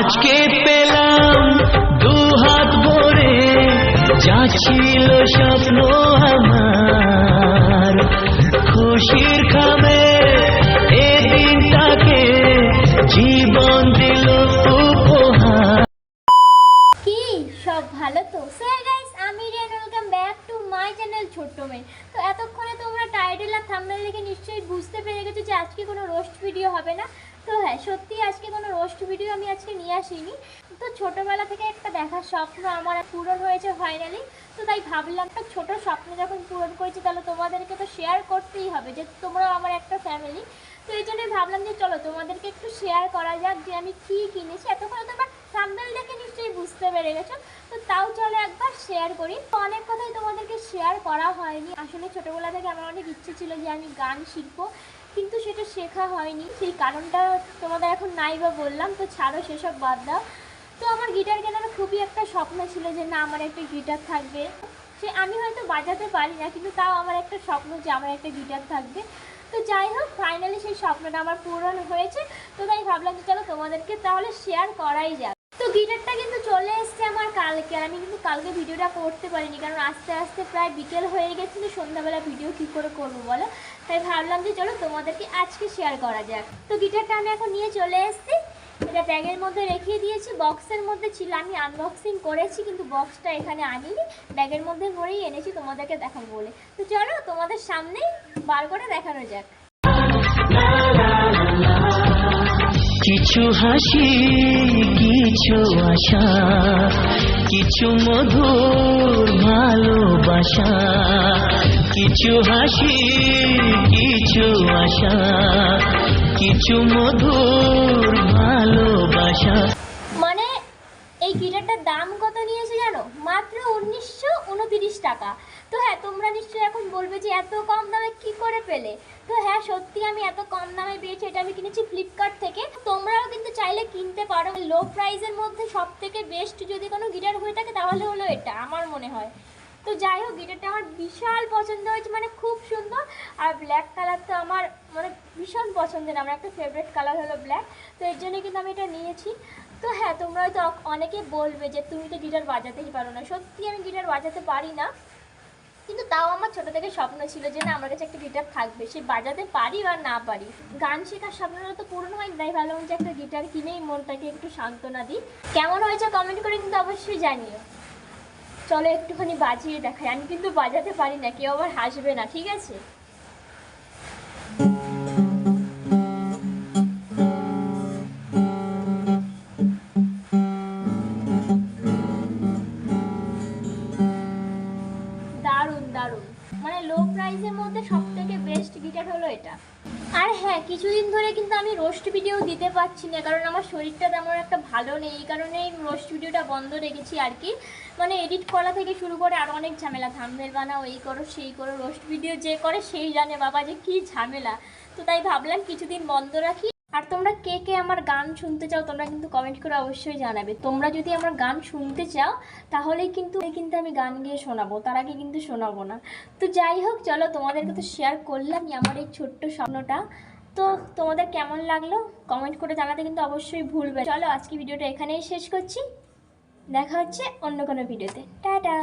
আজকে পেলাম দু হাত ভরে, যা ছিল স্বপ্ন আমার। খুশির খামে এ জীবন দিল কি, সব ভালো তো? গাইস আমি Riyan welcome back to my channel ছোট্ট মেয়ে। তো এতক্ষণে তোমরা টাইটেল আর থাম্বনেল দেখে নিশ্চয়ই বুঝতে পেরে গেছো যে আজকে কোনো রোস্ট ভিডিও হবে না। তো হ্যাঁ সত্যি আজকে রোস্ট ভিডিও আমি আজকে নিয়ে আসিনি। তো ছোটোবেলা থেকে একটা দেখার স্বপ্ন আমার পূরণ হয়েছে ফাইনালি তো তাই ভাবলাম, একটা ছোট স্বপ্ন যখন পূরণ করেছি, তাহলে তোমাদেরকে তো শেয়ার করতেই হবে যে তোমরা আমার একটা ফ্যামিলি তো এই জন্যই ভাবলাম যে চলো তোমাদেরকে একটু শেয়ার করা যাক যে আমি কী কিনেছি। এতক্ষণ তোমরা থাম্বনেল দেখে নিশ্চয়ই বুঝতে পেরে গেছো। তো তাও চলো একবার শেয়ার করি। অনেক কথাই তোমাদেরকে শেয়ার করা হয়নি। আসলে ছোটোবেলা থেকে আমার অনেক ইচ্ছে ছিল যে আমি গান শিখব, কিন্তু সেটা শেখা হয়নি। সেই কারণটা তোমাদের এখন নাই বা বললাম, তো ছাড়ো সেসব বাদ দাও। তো আমার গিটার কেনার খুবই একটা স্বপ্ন ছিল যে না, আমার একটা গিটার থাকবে। সে আমি হয়তো বাজাতে পারি না, কিন্তু তাও আমার একটা স্বপ্ন যে আমার একটা গিটার থাকবে। তো যাই হোক ফাইনালি সেই স্বপ্নটা আমার পূরণ হয়েছে। তো তাই ভাবলাম যে চলো তোমাদেরকে তাহলে শেয়ার করাই যাক। তো গিটারটা কিন্তু চলে এসছে আমার কালকে। আমি কিন্তু কালকে ভিডিওটা করতে পারিনি, কারণ আস্তে আস্তে প্রায় বিকেল হয়ে গেছিল সন্ধ্যাবেলা ভিডিও কী করে করব বলো? তাই ভাবলাম যে চলো তোমাদেরকে আজকে শেয়ার করা যাক। তো গিটারটা আমি এখন নিয়ে চলে এসেছি। এটা ব্যাগের মধ্যে রেখে দিয়েছি, বক্সের মধ্যে ছিল, আমি আনবক্সিং করেছি, কিন্তু বক্সটা এখানে আনিনি। ব্যাগের মধ্যে ভরেই এনেছি, তোমাদেরকে দেখাবো বলে। তো চলো তোমাদের সামনেই বার করে দেখানো যাক। কিছু হাসি, কিছু আশা, কিছু মধুর ভালোবাসা, কিছু হাসি, কিছু আশা, কিছু মধুর ভালোবাসা। মানে এই গিটারটার দাম কত নিয়েছে জানো? মাত্র উনিশশো টাকা। তো হ্যাঁ তোমরা নিশ্চয়ই এখন বলবে যে এত কম দামে কি করে পেলে? তো হ্যাঁ সত্যি আমি এত কম দামে পেয়েছি, এটা আমি কিনেছি ফ্লিপকার্ট থেকে। তোমরাও কিন্তু চাইলে কিনতে পারো। লো প্রাইসের মধ্যে সব থেকে বেস্ট যদি কোনো গিটার হয়ে থাকে, তাহলে হলো এটা, আমার মনে হয়। তো যাই হোক, গিটারটা আমার বিশাল পছন্দ হয়েছে মানে খুব সুন্দর। আর ব্ল্যাক কালার তো আমার মানে ভীষণ পছন্দের। আমার একটা ফেভারিট কালার হলো ব্ল্যাক তো এর জন্য কিন্তু আমি এটা নিয়েছি। তো হ্যাঁ তোমরা হয়তো অনেকে বলবে যে তুমি তো গিটার বাজাতেই পারো না। সত্যি আমি গিটার বাজাতে পারি না। কিন্তু তাও আমার ছোট থেকে স্বপ্ন ছিল যে না, আমার কাছে একটা গিটার থাকবে। সে বাজাতে পারি বা না পারি, গান শেখার স্বপ্নটা তো পূরণ হয় তাই ভালো যে একটা গিটার কিনেই মনটাকে একটু সান্ত্বনা দিই। কেমন হয়েছে কমেন্ট করে কিন্তু অবশ্যই জানিও। চলো একটুখানি বাজিয়ে দেখাই। আমি কিন্তু বাজাতে পারি না, কেউ আবার হাসবে না, ঠিক আছে? দারুণ। মানে লো প্রাইসের মধ্যে সব থেকে বেস্ট গিটার হলো এটা। আর হ্যাঁ কিছুদিন ধরে কিন্তু আমি রোস্ট ভিডিও দিতে পারছি না, কারণ আমার শরীরটা তেমন একটা ভালো নেই, এই কারণেই রোস্ট ভিডিওটা বন্ধ রেখেছি আর কি। মানে এডিট করা থেকে শুরু করে আরও অনেক ঝামেলা থাম্বনেল বানাও, এই করো, সেই করো রোস্ট ভিডিও যে করে সেই জানে বাবা যে কী ঝামেলা। তো তাই ভাবলাম কিছুদিন বন্ধ রাখি। আর তোমরা কে কে আমার গান শুনতে চাও তোমরা কিন্তু কমেন্ট করে অবশ্যই জানাবে। তোমরা যদি আমার গান শুনতে চাও তাহলেই কিন্তু কিন্তু আমি গান গিয়ে শোনাবো, তার আগে কিন্তু শোনাবো না। তো যাই হোক, চলো তোমাদেরকে তো শেয়ার করলামই আমার এই ছোট্ট স্বপ্নটা। তো তোমাদের কেমন লাগল? কমেন্ট করে জানাতে কিন্তু অবশ্যই ভুলবে চলো আজকে ভিডিওটা এখানেই শেষ করছি। দেখা হচ্ছে অন্য কোনো ভিডিওতে টাটা!